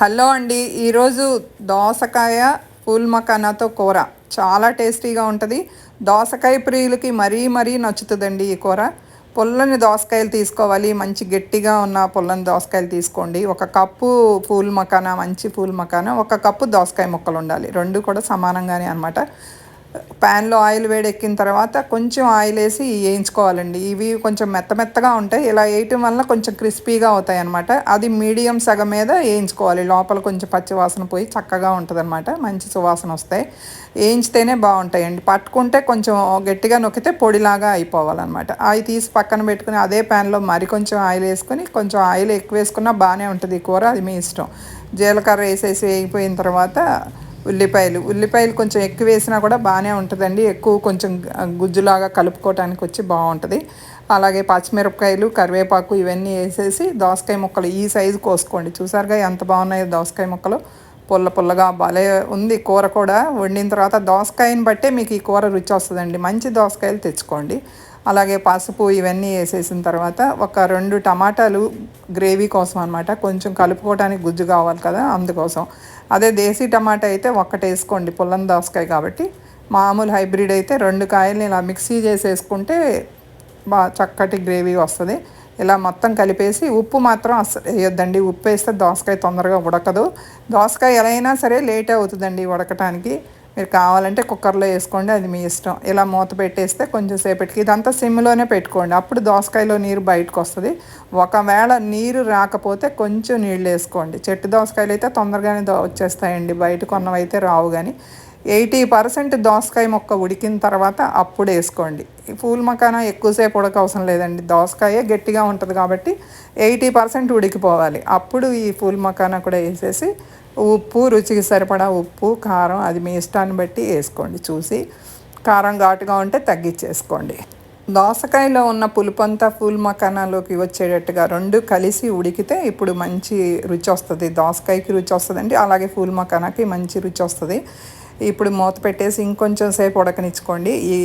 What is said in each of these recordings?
Hello అండి ఈరోజు దోసకాయ పూల్ మకానాతో కూర. చాలా టేస్టీగా ఉంటుంది. దోసకాయ ప్రియులకి మరీ మరీ నచ్చుతుందండి ఈ కూర. పుల్లని దోసకాయలు తీసుకోవాలి మంచి గట్టిగా ఉన్న పుల్లని దోసకాయలు తీసుకోండి. ఒక కప్పు పూల్ మకానా మంచి పూల్ మకానా ఒక కప్పు దోసకాయ ముక్కలు ఉండాలి. రెండు కూడా సమానంగానే అనమాట ప్యాన్లో ఆయిల్ వేడెక్కిన తర్వాత కొంచెం ఆయిల్ వేసి వేయించుకోవాలండి. ఇవి కొంచెం మెత్త మెత్తగా ఉంటాయి. ఇలా వేయటం వల్ల కొంచెం క్రిస్పీగా అవుతాయి అనమాట అది మీడియం సగం మీద వేయించుకోవాలి. లోపల కొంచెం పచ్చి వాసన పోయి చక్కగా ఉంటుంది అనమాట మంచి సువాసన వస్తాయి. వేయించితేనే బాగుంటాయండి. పట్టుకుంటే కొంచెం గట్టిగా నొక్కితే పొడిలాగా అయిపోవాలన్నమాట. అవి తీసి పక్కన పెట్టుకుని అదే ప్యాన్లో మరి కొంచెం ఆయిల్ వేసుకొని కొంచెం ఆయిల్ ఎక్కువ వేసుకున్నా బాగానే ఉంటుంది కూర. అది మీ ఇష్టం. జీలకర్ర వేసేసి వేగిపోయిన తర్వాత ఉల్లిపాయలు. ఉల్లిపాయలు కొంచెం ఎక్కువ వేసినా కూడా బాగానే ఉంటుందండి. ఎక్కువ కొంచెం గుజ్జులాగా కలుపుకోవటానికి వచ్చి బాగుంటుంది. అలాగే పచ్చిమిరపకాయలు కరివేపాకు ఇవన్నీ వేసేసి దోసకాయ ముక్కలు ఈ సైజు కోసుకోండి. చూసారుగా ఎంత బాగున్నాయో దోసకాయ ముక్కలు. పుల్ల పుల్లగా భలే ఉంది కూర కూడా. వండిన తర్వాత దోసకాయని బట్టే మీకు ఈ కూర రుచి వస్తుందండి. మంచి దోసకాయలు తెచ్చుకోండి. అలాగే పసుపు ఇవన్నీ వేసేసిన తర్వాత ఒక రెండు టమాటాలు గ్రేవీ కోసం అనమాట కొంచెం కలుపుకోవడానికి గుజ్జు కావాలి కదా అందుకోసం. అదే దేశీ టమాటా అయితే ఒక్కటి వేసుకోండి పుల్లం దోసకాయ కాబట్టి. మామూలు హైబ్రిడ్ అయితే రెండు కాయల్ని ఇలా మిక్సీ చేసేసుకుంటే బాగా చక్కటి గ్రేవీ వస్తుంది. ఇలా మొత్తం కలిపేసి ఉప్పు మాత్రం అస్సలు వేయొద్దండి. ఉప్పు వేస్తే దోసకాయ తొందరగా ఉడకదు. దోసకాయ ఎలా అయినా సరే లేట్ అవుతుందండి ఉడకటానికి. మీరు కావాలంటే కుక్కర్లో వేసుకోండి అది మీ ఇష్టం. ఇలా మూత పెట్టేస్తే కొంచెం సేపటికి ఇదంతా సిమ్లోనే పెట్టుకోండి. అప్పుడు దోసకాయలో నీరు బయటకు వస్తుంది ఒకవేళ నీరు రాకపోతే కొంచెం నీళ్ళు వేసుకోండి. చెట్టు దోసకాయలు అయితే తొందరగానే దో వచ్చేస్తాయండి. బయట కొన్నవైతే రావు కానీ ఎయిటీ పర్సెంట్ దోసకాయ మొక్క ఉడికిన తర్వాత అప్పుడు వేసుకోండి. ఈ పూల్ మకానా ఎక్కువసేపు ఉడక అవసరం లేదండి. దోసకాయ గట్టిగా ఉంటుంది కాబట్టి ఎయిటీ పర్సెంట్ ఉడికిపోవాలి. అప్పుడు ఈ పూల్ మకానా కూడా వేసేసి ఉప్పు రుచికి సరిపడా ఉప్పు కారం అది మీ ఇష్టాన్ని బట్టి వేసుకోండి. చూసి కారం ఘాటుగా ఉంటే తగ్గించేసుకోండి. దోసకాయలో ఉన్న పులుపంతా పూల్ మకానాలోకి వచ్చేటట్టుగా రెండు కలిసి ఉడికితే ఇప్పుడు మంచి రుచి వస్తుంది. దోసకాయకి రుచి వస్తుందండి. అలాగే పూల్ మకానాకి మంచి రుచి వస్తుంది. ఇప్పుడు మూత పెట్టేసి ఇంకొంచెం సేపు ఉడకనిచ్చుకోండి. ఈ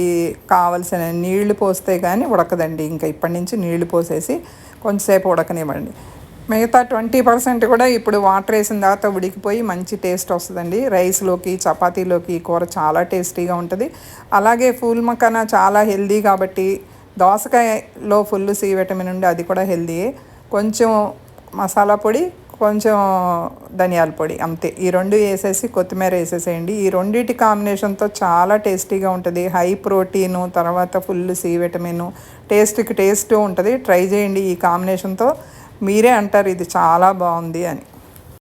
కావలసిన నీళ్ళు పోస్తే కానీ ఉడకదండి. ఇంకా ఇప్పటి నుంచి నీళ్ళు పోసేసి కొంచెంసేపు ఉడకనివ్వండి. మిగతా ట్వంటీ పర్సెంట్ కూడా ఇప్పుడు వాటర్ వేసిన తర్వాత ఉడికిపోయి మంచి టేస్ట్ వస్తుందండి. రైస్లోకి చపాతీలోకి కూర చాలా టేస్టీగా ఉంటుంది. అలాగే ఫూల్ మక్కన చాలా హెల్దీ కాబట్టి దోసకాయలో ఫుల్ సి విటమిన్ ఉండి అది కూడా హెల్దీయే. కొంచెం మసాలా పొడి కొంచెం ధనియాల పొడి అంతే. ఈ రెండు వేసేసి కొత్తిమీర వేసేసేయండి. ఈ రెండింటి కాంబినేషన్తో చాలా టేస్టీగా ఉంటుంది. హై ప్రోటీను తర్వాత ఫుల్ సి విటమిన్ టేస్ట్కి టేస్ట్ ఉంటుంది. ట్రై చేయండి ఈ కాంబినేషన్తో. మీరే అంటారు ఇది చాలా బాగుంది అని.